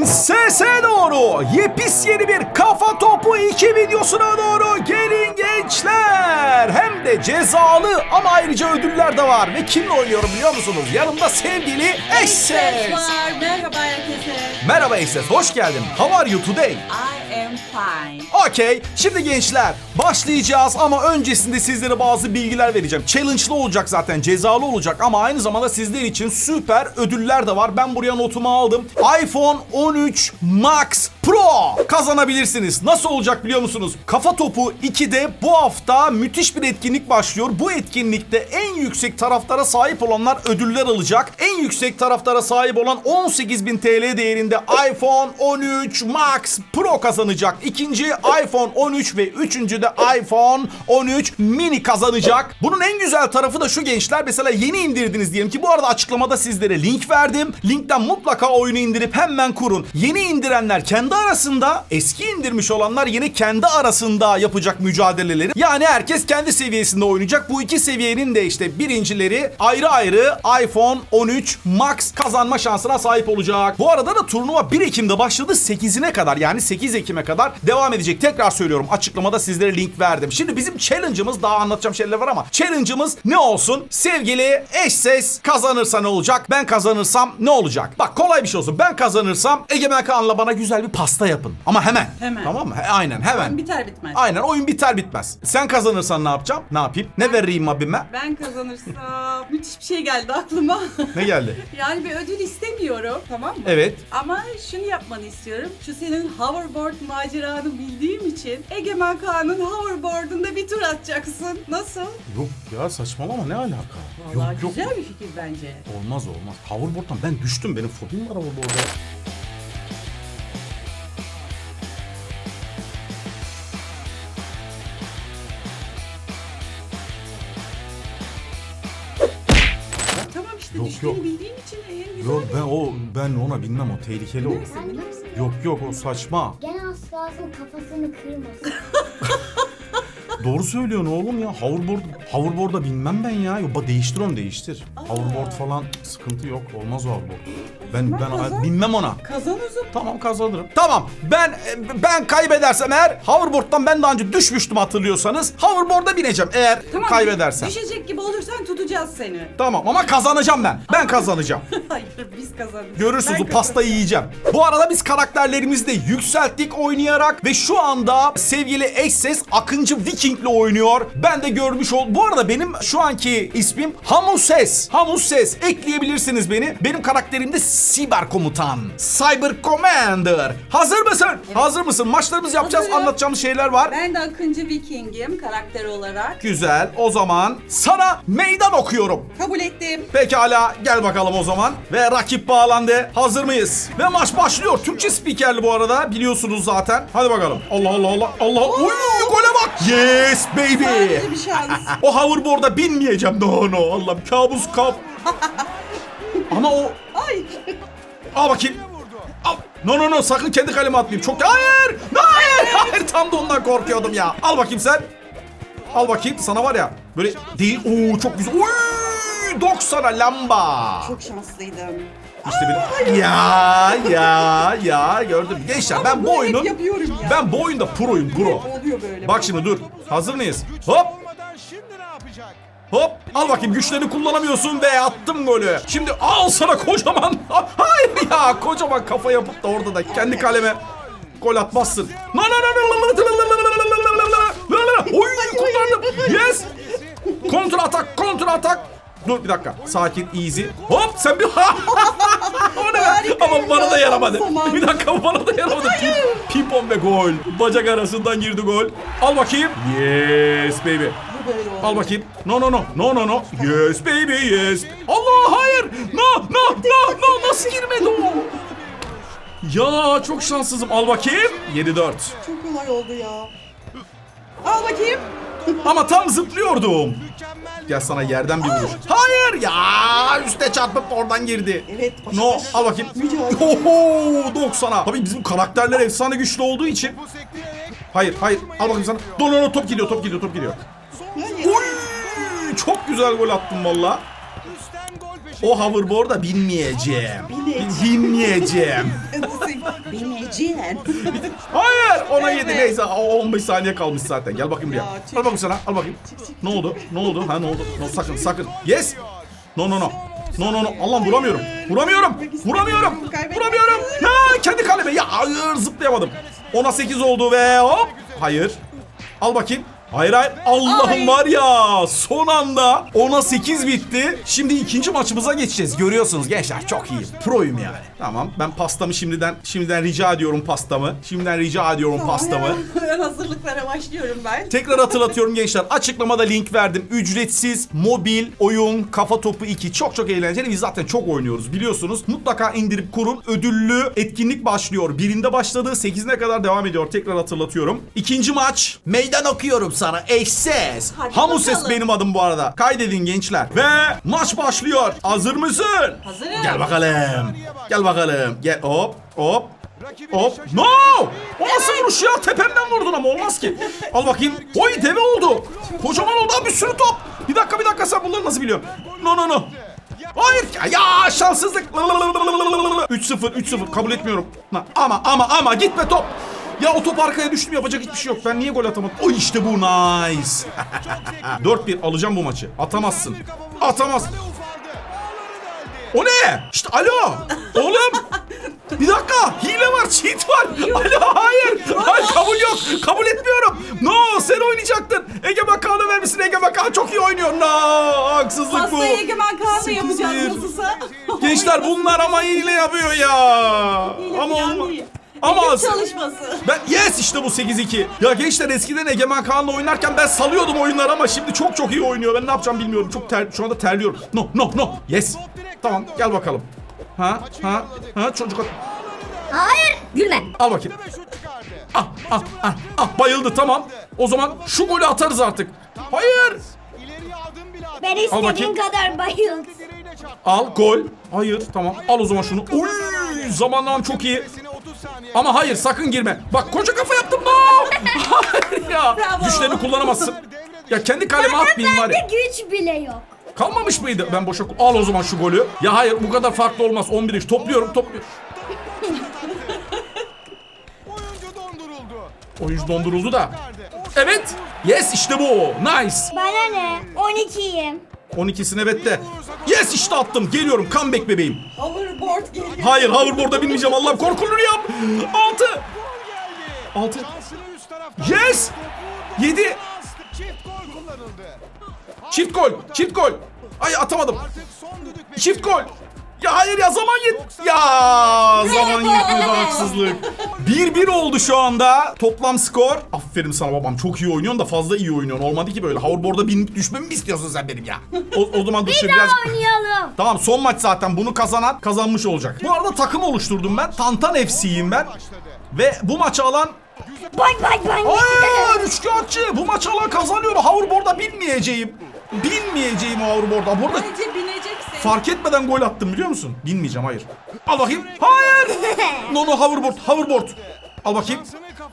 Sese doğru yepis yeni bir kafa topu 2 videosuna doğru gelin gençler. Hem de cezalı ama ayrıca ödüller de var. Ve kimle oynuyorum biliyor musunuz? Yanımda sevgili Esses. var. Merhaba herkese. Merhaba Esses, hoş geldin. How are you today? I am fine. Okey. Şimdi gençler başlayacağız ama öncesinde sizlere bazı bilgiler vereceğim. Challenge'lı olacak zaten cezalı olacak ama aynı zamanda sizler için süper ödüller de var. Ben buraya notumu aldım. iPhone 13 Max Pro kazanabilirsiniz. Nasıl olacak biliyor musunuz? Kafa Topu 2'de bu hafta müthiş bir etkinlik başlıyor. Bu etkinlikte en yüksek taraftara sahip olanlar ödüller alacak. En yüksek taraftara sahip olan 18.000 TL değerinde iPhone 13 Max Pro kazanacak. İkinci iPhone 13 ve üçüncü de iPhone 13 mini kazanacak. Bunun en güzel tarafı da şu gençler. Mesela yeni indirdiniz diyelim ki bu arada açıklamada sizlere link verdim. Linkten mutlaka oyunu indirip hemen kurun. Yeni indirenler kendi arasında, eski indirmiş olanlar yine kendi arasında yapacak mücadeleleri. Yani herkes kendi seviyesinde oynayacak. Bu iki seviyenin de işte birincileri ayrı ayrı iPhone 13 Max kazanma şansına sahip olacak. Bu arada da turnuva 1 Ekim'de başladı 8'ine kadar yani 8 Ekim'e kadar devam edecek. Tekrar söylüyorum açıklamada sizlere link verdim. Şimdi bizim challenge'ımız daha anlatacağım şeyler var ama challenge'ımız ne olsun? Sevgili eş ses kazanırsa ne olacak? Ben kazanırsam ne olacak? Bak kolay bir şey olsun. Ben kazanırsam Egemen Kaan'la bana güzel bir pasta yapın. Ama hemen. Hemen. Tamam mı? He, aynen hemen. Biter bitmez. Aynen oyun biter bitmez. Sen kazanırsan ne yapacağım? Ne yapayım? Ne vereyim abime? Ben kazanırsam müthiş bir şey geldi aklıma. Ne geldi? yani bir ödül istemiyorum tamam mı? Evet. Ama şunu yapmanı istiyorum. Şu senin hoverboard maceranı bildiğim için Egemen Kaan'ın hoverboard'unda bir tur atacaksın. Nasıl? Yok ya saçmalama ne alaka? Vallahi güzel bir fikir bence. Olmaz olmaz. Hoverboard'dan ben düştüm. Benim fobim var hoverboard'a. Yok, bildiğim için en güzel. Yok ben o ben ona binmem o tehlikeli o. Bilirsin, bilirsin. Yok yok o saçma. Gene kalsın kafasını kırmasın. Doğru söylüyorsun oğlum ya. Hoverboard hoverboard'a binmem ben ya. Yok ba- değiştir onu değiştir. Hoverboard falan sıkıntı yok. Olmaz o hoverboard. Ben ben kazan. binmem ona. Kazan zaman. Tamam kazanırım. Tamam. Ben ben kaybedersem eğer hoverboard'dan ben daha önce düşmüştüm hatırlıyorsanız. Hoverboard'a bineceğim eğer Tamam, kaybedersem. Düşecek gibi olursan tutacağız seni. Tamam ama kazanacağım ben. Ben kazanacağım. Hayır biz kazanırız. Görürsünüz Ben o pastayı yiyeceğim. Bu arada biz karakterlerimizi de yükselttik oynayarak ve şu anda sevgili eş ses Akıncı Viking'le oynuyor. Ben de görmüş ol. Bu arada benim şu anki ismim Hamuses. Hamuses. Ekleyebilirsiniz beni. Benim karakterim de Siber Komutan. Cyber Commander. Hazır mısın? Hazır mısın? Maçlarımızı yapacağız. Hazırım. Anlatacağımız şeyler var. Ben de Akıncı Viking'im karakter olarak. Güzel. O zaman sana meydan okuyorum. Kabul ettim. Pekala gel bakalım o zaman. Ve rakip bağlandı. Hazır mıyız? Ve maç başlıyor. Türkçe spikerli bu arada biliyorsunuz zaten. Hadi bakalım. Allah Allah Allah. Allah. Uy gole bak. Yes baby. Sadece bir şans. O hoverboard'a binmeyeceğim. No no. Allah'ım kabus kap. Ama o... Ay. Al bakayım. Al. No no no sakın kendi kaleme atmayayım. Çok... Hayır. Hayır. Hayır. Tam da ondan korkuyordum ya. Al bakayım sen. Al bakayım. Sana var ya. Böyle değil. Oo çok güzel. Uy. 90'a lamba. Çok şanslıydım. İşte bir ya ya ya gördüm. Gençler Ama ben bu bunu hep oyunun yapıyorum ya. ben bu oyunda proyum pro. Oluyor böyle. Bak şimdi dur. Hazır mıyız? Hop hop al bakayım güçlerini kullanamıyorsun ve attım golü. Şimdi al sana kocaman. Hayır ya kocaman kafa yapıp da orada da kendi kaleme gol atmazsın. Na na na na Oy kurtardım. Yes. Kontra atak, kontra atak. Dur bir dakika. Sakin, easy. Hop sen bir... o ne? Harika Ama bana da ya, yaramadı. Bir dakika bana da yaramadı. Pim, pimpon ve gol. Bacak arasından girdi gol. Al bakayım. Yes baby. Al bakayım. No no no. No no no. Yes baby yes. Allah hayır. No no no no. Nasıl girmedi o? Ya çok şanssızım. Al bakayım. 7-4. Çok kolay oldu ya. Al bakayım. Ama tam zıplıyordum. Gel sana yerden bir vuruş. Hayır ya üste çarpıp oradan girdi. Evet. No al bakayım. Oho 90'a. Tabii bizim karakterler efsane güçlü olduğu için. Hayır hayır al bakayım sana. Dur, top gidiyor top gidiyor top gidiyor. Oy çok güzel gol attım valla. O hoverboard'a binmeyeceğim. Binmeyeceğim. Bineceksin. Hayır ona yedi neyse o 15 saniye kalmış zaten gel bakayım buraya. Ya, Al bakayım sana al bakayım. Ne oldu ne oldu ha ne oldu no, sakın sakın yes. No no no. No no no Allah'ım vuramıyorum. Vuramıyorum. Vuramıyorum. Vuramıyorum. Ya kendi kaleme ya hayır zıplayamadım. 10'a 8 oldu ve hop. Hayır. Al bakayım. Hayır hayır. Allah'ım Ay. var ya son anda 10'a 8 bitti. Şimdi ikinci maçımıza geçeceğiz. Görüyorsunuz gençler çok iyi. Proyum yani. Tamam ben pastamı şimdiden şimdiden rica ediyorum pastamı. Şimdiden rica ediyorum pastamı. Hemen hazırlıklara başlıyorum ben. Tekrar hatırlatıyorum gençler. Açıklamada link verdim. Ücretsiz, mobil, oyun, kafa topu 2. Çok çok eğlenceli. Biz zaten çok oynuyoruz biliyorsunuz. Mutlaka indirip kurun. Ödüllü etkinlik başlıyor. Birinde başladı. 8'ine kadar devam ediyor. Tekrar hatırlatıyorum. İkinci maç. Meydan okuyorum sana. Eşsiz. Hadi Hamu ses bakalım. benim adım bu arada. Kaydedin gençler. Ve maç başlıyor. Hazır mısın? Hazırım. Gel bakalım. Gel bakalım. Gel hop hop. Hop. No! O nasıl vuruş ya? Tepemden vurdun ama olmaz ki. Al bakayım. Oy deve oldu. Kocaman oldu abi bir sürü top. Bir dakika bir dakika sen bunları nasıl biliyorsun? No no no. Hayır ya, ya şanssızlık. 3-0 3-0 kabul etmiyorum. Ama ama ama gitme top. Ya o top arkaya düştü mü yapacak hiçbir şey yok. Ben niye gol atamadım? O işte bu nice. 4-1 alacağım bu maçı. Atamazsın. Atamaz. O ne? İşte alo. Oğlum. Bir dakika. Hile var. Cheat var. Alo hayır. Hayır kabul yok. Kabul etmiyorum. No sen oynayacaktın. Ege Bakan'a vermişsin. Ege Bakan çok iyi oynuyor. No haksızlık bu. Pastayı Egemen Kaan'la yapacağız nasılsa. Gençler bunlar ama hile yapıyor ya. Ama olma. Ama Ekip çalışması. ben yes işte bu 8-2. Ya gençler eskiden Egemen Kaan'la oynarken ben salıyordum oyunları ama şimdi çok çok iyi oynuyor. Ben ne yapacağım bilmiyorum. Çok ter, şu anda terliyorum. No no no. Yes. Tamam gel bakalım. Ha ha ha çocuk at- Hayır. Gülme. al bakayım. Ah ah ah ah bayıldı tamam. O zaman şu golü atarız artık. Hayır. Ben bakayım. istediğin kadar bayıl. Al gol. Hayır tamam. Al o zaman şunu. Oy zamanlam çok iyi. Sine 30 saniye. Ama hayır sakın girme. Bak koca kafa yaptım. No! Hayır ya. Bravo. Güçlerini kullanamazsın. Ya kendi kaleme atmayayım var ya. Bende güç bile yok. Kalmamış mıydı? Ben boşa... Al o zaman şu golü. Ya hayır bu kadar farklı olmaz. 11 iş. Topluyorum topluyorum. Oyuncu donduruldu. Oyuncu donduruldu da. Evet. Yes işte bu. Nice. Bana ne? 12'yim. 12'sine bette. Yes işte attım. Geliyorum. Comeback bebeğim. Hoverboard geliyor. Hayır hoverboard'a binmeyeceğim. Allah'ım korkulur ya. 6. 6. Şansını üst taraftan. Yes. 7. Çift gol. Çift gol. Ay atamadım. Çift gol. Ya hayır ya zaman yet. Ya zaman yetmedi haksızlık. 1-1 oldu şu anda. Toplam skor. Aferin sana babam. Çok iyi oynuyorsun da fazla iyi oynuyorsun. Olmadı ki böyle. Hoverboard'a binip düşmemi mi istiyorsun sen benim ya? O, o zaman dur şimdi biraz... Oynayalım. Tamam son maç zaten. Bunu kazanan kazanmış olacak. Bu arada takım oluşturdum ben. Tantan FC'yim ben. Ve bu maçı alan... Bak bak bak. Hayır üçkağıtçı. Bu maçı alan kazanıyor. Hoverboard'a binmeyeceğim. Binmeyeceğim hoverboard'a. Burada Bence bineceksin. Fark etmeden gol attım biliyor musun? Binmeyeceğim hayır. Al bakayım. Hayır. No no hoverboard hoverboard. Al bakayım.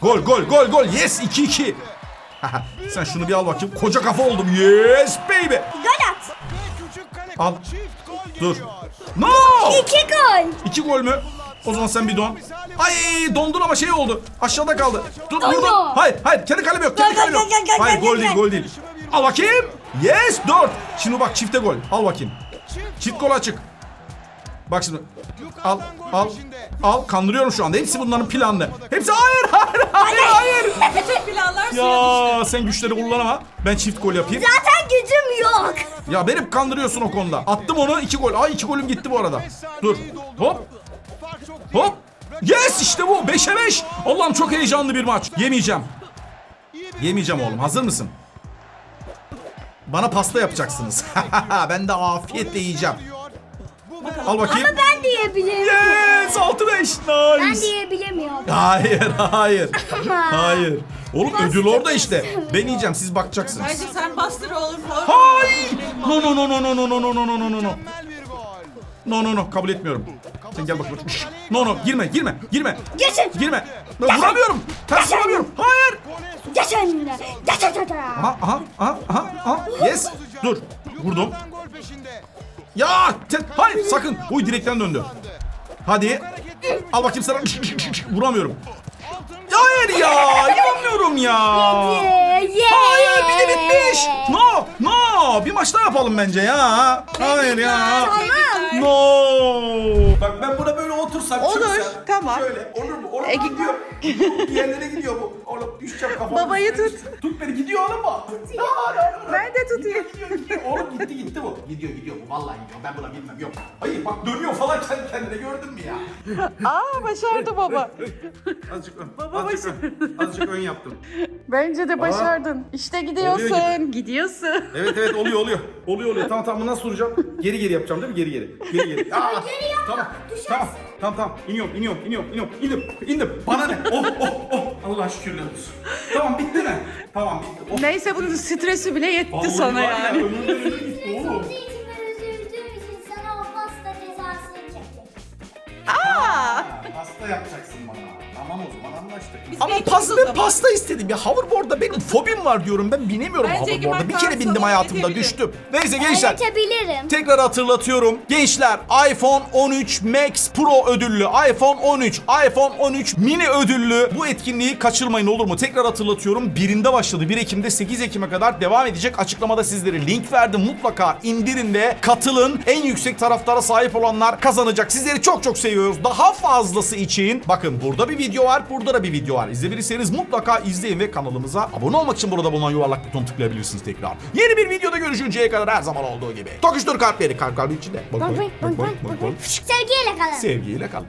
Gol gol gol gol. Yes 2-2. Sen şunu bir al bakayım. Koca kafa oldum. Yes baby. Gol at. Al. Dur. No. 2 gol. İki gol mü? O zaman sen bir don. Ay dondun ama şey oldu. Aşağıda kaldı. Dur Dondu. burada. Hayır hayır kendi kalem yok. Kendi kalem yok. Hayır gol. değil gol değil. Al bakayım. Yes 4. Şimdi bak çifte gol. Al bakayım. Çift gol açık. Bak şimdi. Al, al, al. Kandırıyorum şu anda. Hepsi bunların planlı. Hepsi hayır, hayır, hayır, hayır. Bütün planlar suya düştü. Ya sen güçleri kullan ama ben çift gol yapayım. Zaten gücüm yok. Ya beni kandırıyorsun o konuda. Attım onu iki gol. Ay iki golüm gitti bu arada. Dur. Hop, hop. Yes işte bu. 5'e 5. Allah'ım çok heyecanlı bir maç. Yemeyeceğim. Yemeyeceğim oğlum. Hazır mısın? Bana pasta yapacaksınız. ben de afiyetle yiyeceğim. Al bakayım. Ama ben diyebilirim. Yes 6-5. Ben Nice. diyebilemiyorum. Hayır, hayır. Hayır. Oğlum ödül orada işte. Ben yiyeceğim, siz bakacaksınız. Bence sen bastır oğlum. Hayır. No no no no no no no no no no no no. No no kabul etmiyorum. Sen gel bakalım. Şşş. No no girme girme girme. Geçin. Girme. Ben vuramıyorum. Ters vuramıyorum. Hayır. Geçin. Geçin. Aha aha aha aha. aha. Yes. Dur. Vurdum. Ya te- hayır sakın. Uy direkten döndü. Hadi. Al bakayım sana. Vuramıyorum. Hayır ya. İnanmıyorum ya. Hayır bir de bitmiş. No no. Bir maç daha yapalım bence ya. Hayır ya. Tamam. No. Bak ben buna böyle otursam Olur, çöksem, tamam. Şöyle olur mu? Olur E, mu? Gidiyor. Bir yerlere gidiyor bu. Oğlum düşeceğim kafamı. Babayı düşecek. Tut beni gidiyor oğlum bu. Ben de tutayım. Gidiyor, gidiyor. Oğlum gitti gitti bu. Gidiyor gidiyor bu. Vallahi gidiyor. Ben buna bilmem. Yok. Hayır bak dönüyor falan kendi kendine gördün mü ya? Aa başardı baba. Azıcık ön. Baba azıcık ön. Azıcık ön yaptım. Bence de başardın. İşte Oluyor gidiyorsun. Gidiyorsun. Evet evet oluyor oluyor. Oluyor oluyor. Tamam tamam bunu nasıl duracağım? Geri geri yapacağım değil mi? Geri geri. Geri geri. Aa, Geri yapma, Tamam. düşersin. Tamam. Tamam tamam. İniyorum iniyorum iniyorum iniyorum. İndim. İndim. Bana ne? Oh oh oh. Allah şükürler olsun. Tamam bitti mi? Tamam bitti. Oh. Neyse bunun stresi bile yetti Vallahi sana var ya, yani. ömür ömür gitti oğlum. İçin ve üzüldüğüm için sana o pasta cezasını çektim. Ha, Pasta yapacaksın bana. Tamam o zaman anlaştık. Ama Ama pasta, ben pasta istedim ya. Hoverboard'da benim fobim var diyorum. Ben binemiyorum Bence hoverboard'a. Bir kere bindim hayatımda düştüm. Neyse gençler. Öğretebilirim. Tekrar hatırlatıyorum. Gençler iPhone 13 Max Pro ödüllü, iPhone 13, iPhone 13 mini ödüllü bu etkinliği kaçırmayın olur mu? Tekrar hatırlatıyorum. Birinde başladı. 1 Ekim'de 8 Ekim'e kadar devam edecek. Açıklamada sizlere link verdim. Mutlaka indirin ve katılın. En yüksek taraftara sahip olanlar kazanacak. Sizleri çok çok seviyoruz. Daha fazlası için bakın burada bir video var, burada da bir video var. İzleyebilirseniz mutlaka izleyin ve kanalımıza abone olmak için burada bulunan yuvarlak buton tıklayabilirsiniz tekrar. Yeni bir videoda görüşünceye kadar her zaman olduğu gibi. Tokuştur kalpleri kalp kalbi içinde. Bak bak bak bak. bak. Sevgiyle kalın. Sevgiyle kalın.